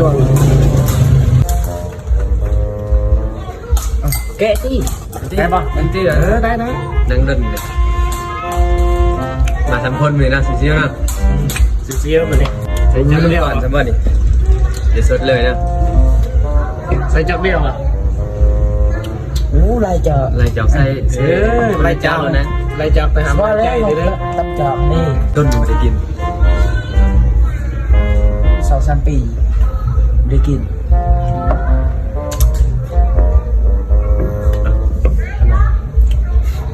ตัวแกะที่ได้ปะมันตีเออได้นะนั่งเดินเนี่ยมาทำคนเลยนะสิเชียวนะสิเซียวมาเนี่ยใส่จังกเดียวก่อนสมบัติเดี๋ยวสดเลยนะใส่จักเดียวอะโอ้ลายเจาะลายเจ้าใส่เออลายเจ้านะไล่จับไปหาหมอใจแล้วเด้อตับจอบนี่ต้นมันจะกินสองสามปี ได้กิน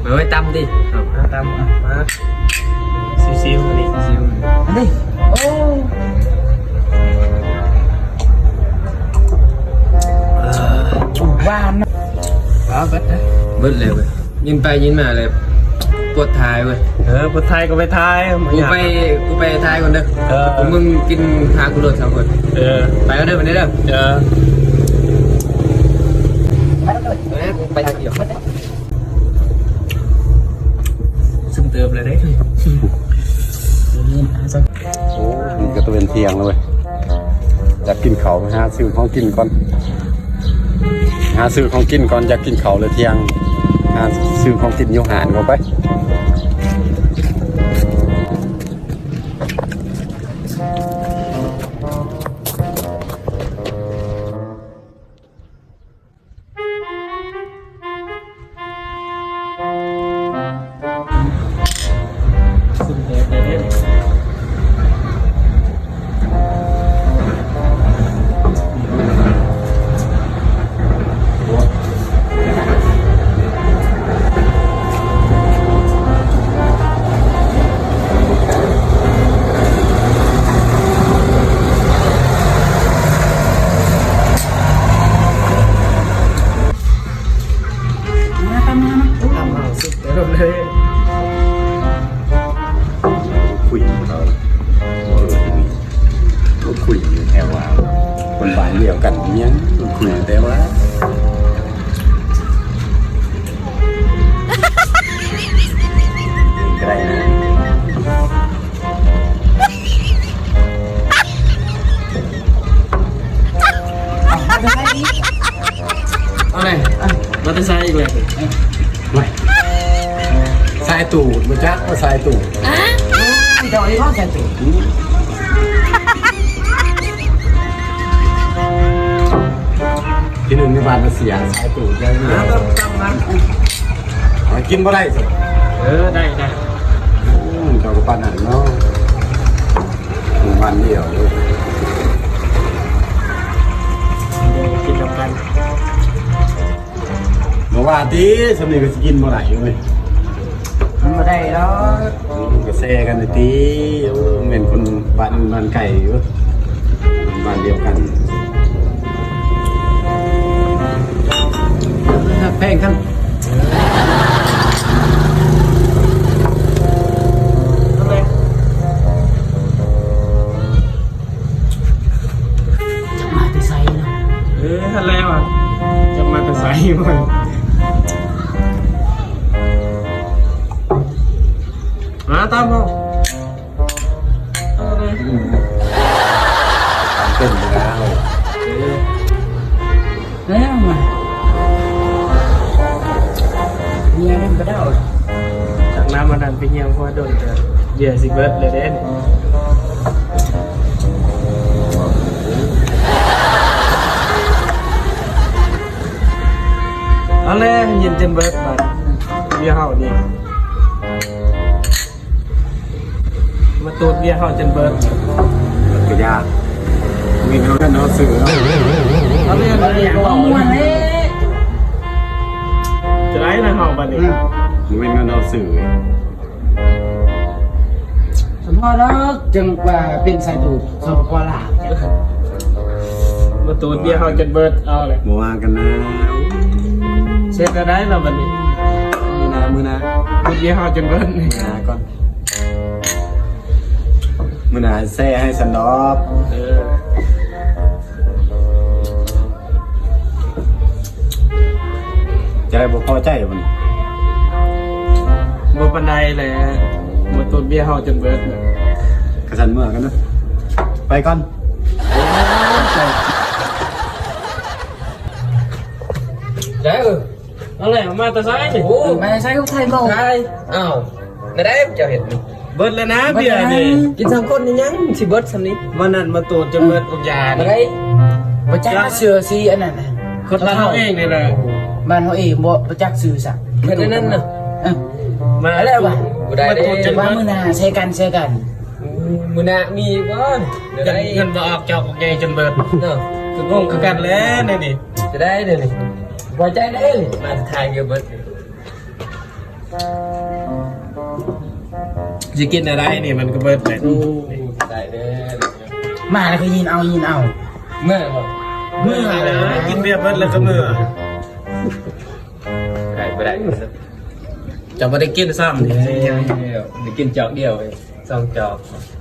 มาไว้ตำดิเอามาตามมามาซิวๆนี่ชิวอันนี้โอ้ถูกบ้านนะเอาไปนะเบิดเลยเว้ยยินไปยินมาเลย ปวดท้ายเว้ยเออคนไทยก็ไปไทยกูไปกูไปท้ายก่อนเด้อเออผมมึงกินทางกูโดดสองคนเออไปแล้วเด้อวันนี้เด้อเออมาแล้วเลยเออไปทางเดียวซึมเติมเลยเด้นี่นะสักโอ้นี่ก็ตะเวนเที่ยงแล้วเว้ยอยากกินเขาวไปหาซื้อของกินก่อนหาซื้อของกินก่อนอยากกินเขาวเลยเที่ยงหาซื้อของกินอยู่หานก็ไป คนบ้านเดียวกันเมียงคุยแต่ว่าก็ได้นะเอาจะใส่อีกเอาเลยมอเตอร์ไซค์อีกเลยไม่สายตูดมันจักว่าสายตูดเดี๋ยวนี้เขาใส่ถุ ที่หนึ่งในบ้านมันเสียสายตูดยังนะต้องจำนั้นมันกินบ่ได้สิเออได้ได้อืมเราก็ปานหันเนาะหมู่บ้านเดียวเลยเดี๋ยวกินกับกันบอกว่าตีสำเนียงก็สิกินบ่ได้เว้ยมันไม่ได้แล้วอืมก็แซ่กันเลยตีโอ้เหม็นคนบ้านบ้านไก่เว้ยบ้านเดียวกัน แพงขั้นเอาเลยม โดนจะเบียร์สิเบิร์ดเลยเด้นเอาเลยเย็นจนเบิร์ดมาเบียร์เฮานี่มาตูดเบียร์เฮาจนเบิร์ดมันก็ยากมีเงินกันเนาะสื่อเนาะเอาเลยเอาเลยเอามาเลยจะไรนะเฮาบัดนี้มีเงินเอาสื่อสม พอแล้วจึงว่าเป็นสายดูดสปปลาวมาตูดเบียร์เฮาจนเบิร์ดเอาเลยบ่ว่ากันนะเช็ดจะได้เราบัดนี้มือหนามือหนาตูดเบียร์เฮาจนเบิร์ดนี่มือหนาก่อนมือหนาแซ่ให้สันดอบเออจะได้บ่พอใจมันบ่ปันไดเลยมา ตัวเบี้ยเฮาจนเบิดน่ะกระสันเมื่อกันนะไปก่อนได้เออเอาแหละมาตะไซนี่โอ้มาใช้ของไทยบ่ใช่อ้าวไม่ได้เจ้าเห็นเบิดแล้วนะเบี้ยนี่กินสองคนนี่ยังสิเบิดซำนี้มันนั่นมาตูดจนเบิดกับยานี่ได้จักเสือสีอันนั้นน่ะคนบ้านเฮาเองนี่และบ้านเฮาเองบ่บ่จักซื้อซะเพิ่นนั้นน่ะ มาอะไรวะบ่ได้มาเด้ตูดจนว่าเบิดมื้อหน้าใช้กันใช้กันมือหน้ามีบ่เดี๋ยวเงิได้นเงินมาออกจอกออกใหญ่จนเบิดเนาะคืองงคือกันแล้วนี่นี่จะได้เดี๋ยวนี้พอใจได้เลยมาทายเกี่ยวเบิดจะกินอะไรนี่มันก็เบิดเลยได้เด้อมาแล้วก็ยินเอายินเอา เมื่อบ่เมื่อนะกินเบียร์เบิดแล้วก็เมื่อได้บ่ได้ จะไม่ได้กินซ้ำนี่ เดี๋ยวกินจอกเดียวเองสองจอกเ